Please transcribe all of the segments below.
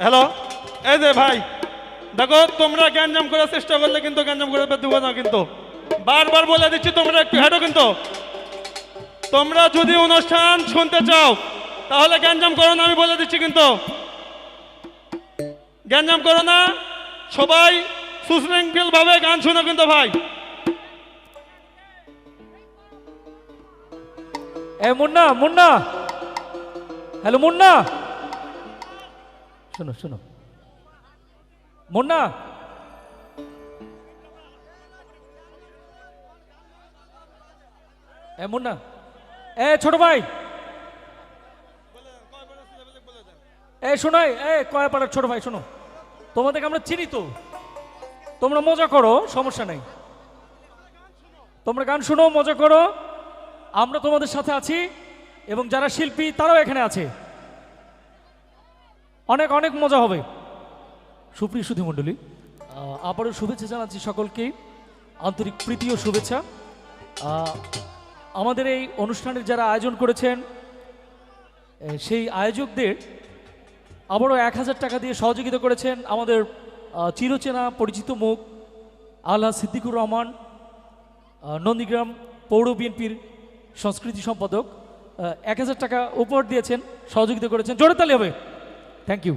Hello এই যে ভাই, দেখো, তোমরা গ্যাঞ্জাম করার চেষ্টা করলে কিন্তু গ্যাঞ্জাম করে দেবো না কিন্তু। বারবার বলে দিচ্ছি, তোমরা একটু হেঁটো কিন্তু। তোমরা যদি অনুষ্ঠান শুনতে চাও, তাহলে গ্যাঞ্জাম করো না, আমি বলে দিচ্ছি কিন্তু। গ্যাঞ্জাম করো না, সবাই ভাবে গান শোনো কিন্তু ভাই। এ মুন্না মুন্না। হ্যালো, মুন্না। শোনো শোনো। মুন্না! এ মুন্না। এ, ছোট ভাই! এ শোনাই এ, কয়াপাড়ার ছোট ভাই, শোনো। তোমাদেরকে আমরা চিনি তো। তোমরা মজা করো, সমস্যা নেই। তোমরা গান শোনো, মজা করো। আমরা তোমাদের সাথে আছি, এবং যারা শিল্পী, তারাও এখানে আছে। অনেক অনেক মজা হবে। সুপ্রিয় সুধী মণ্ডলী আবারও শুভেচ্ছা জানাচ্ছি সকলকে। আন্তরিক প্রীতি ও শুভেচ্ছা। আমাদের এই অনুষ্ঠানের যারা আয়োজন করেছেন সেই আয়োজকদের আবারও এক হাজার টাকা দিয়ে সহযোগিতা করেছেন আমাদের চিরচেনা পরিচিত মুখ, আল্লাহ সিদ্দিকুর রহমান নন্দীগ্রাম পৌর বিএনপির সংস্কৃতি সম্পাদক। এক হাজার টাকা উপহার দিয়েছেন, সহযোগিতা করেছেন। জোরে তালি হবে। Thank you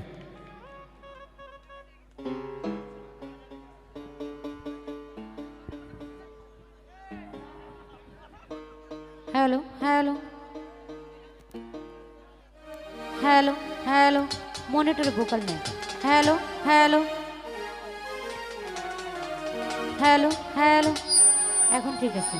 hello hello hello hello মনিটরে vocal নেই হ্যালো হ্যালো হ্যালো হ্যালো এখন ঠিক আছে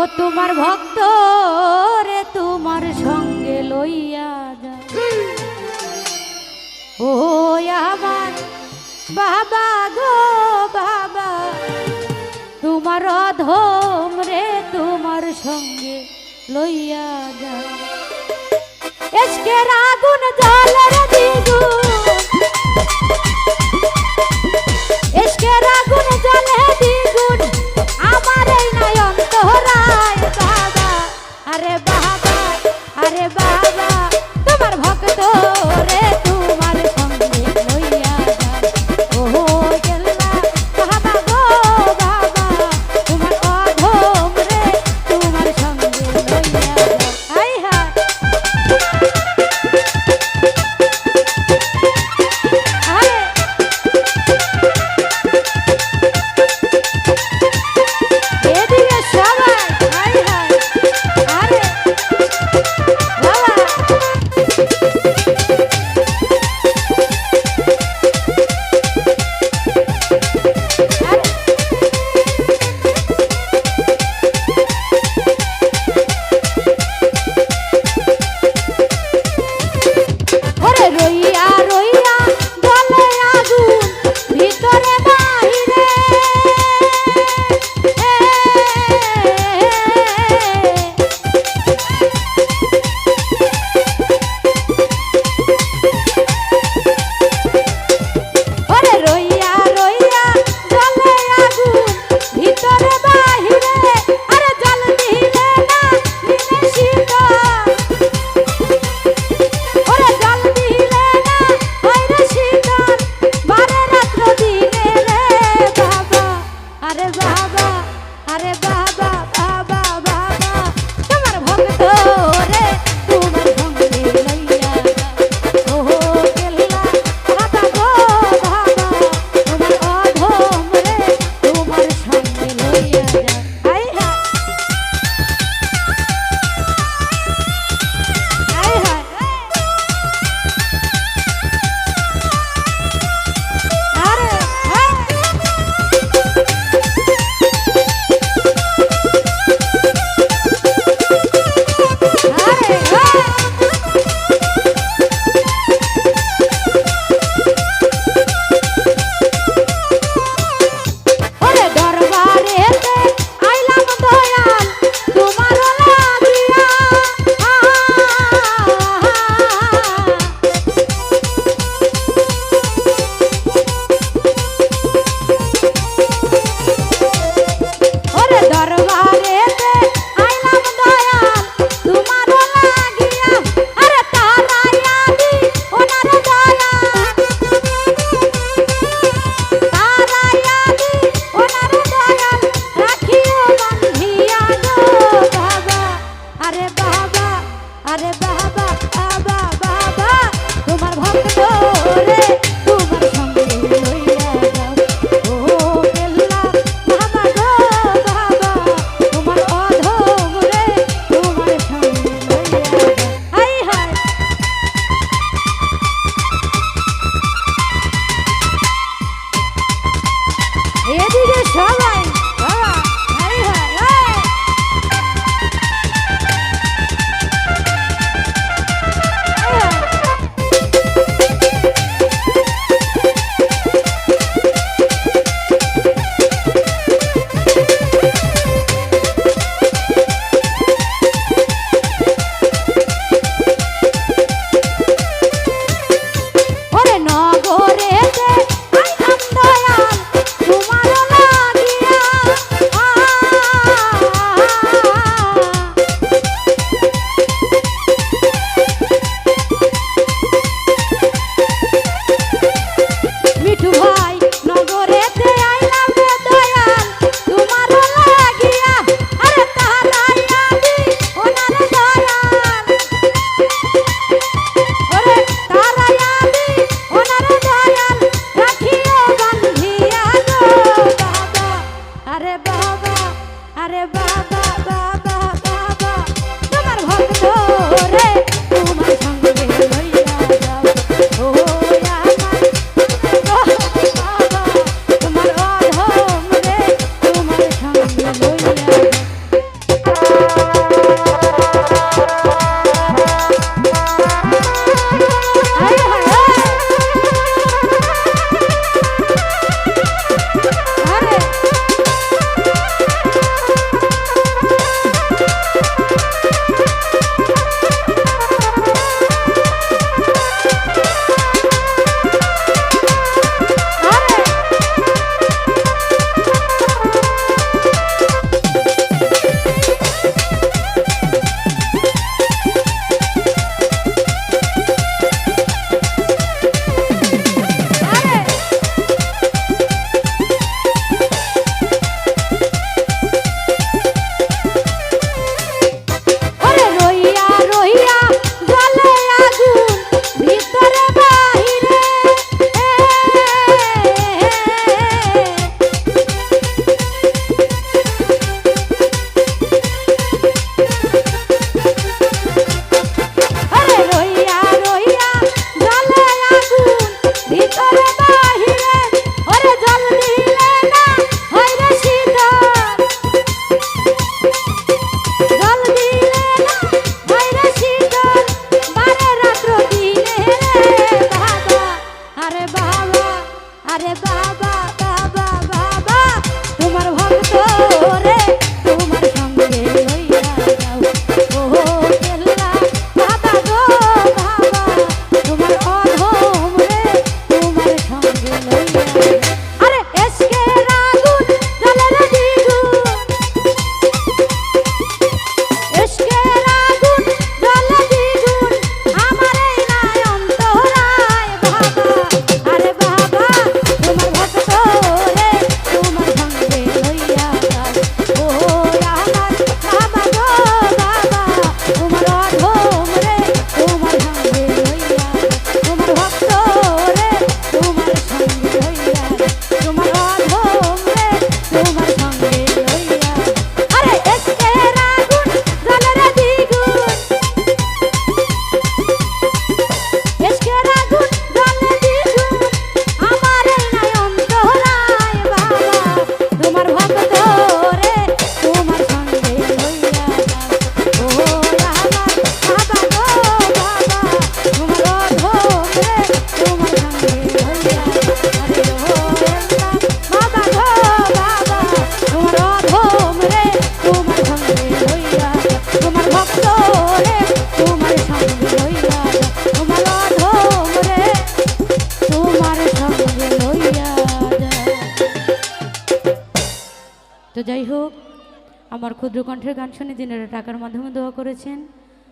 ও তোমার ভক্ত রে তোমার সঙ্গে লইয়া যা। ও আমার বাবা গো বাবা, তোমার অধম রে তোমার সঙ্গে লইয়া যা। এসকের আগুন জলের দ্বিগুণ আমার ক্ষুদ্র কণ্ঠের গান শুনে যিনারা টাকার মাধ্যমে দোয়া করেছেন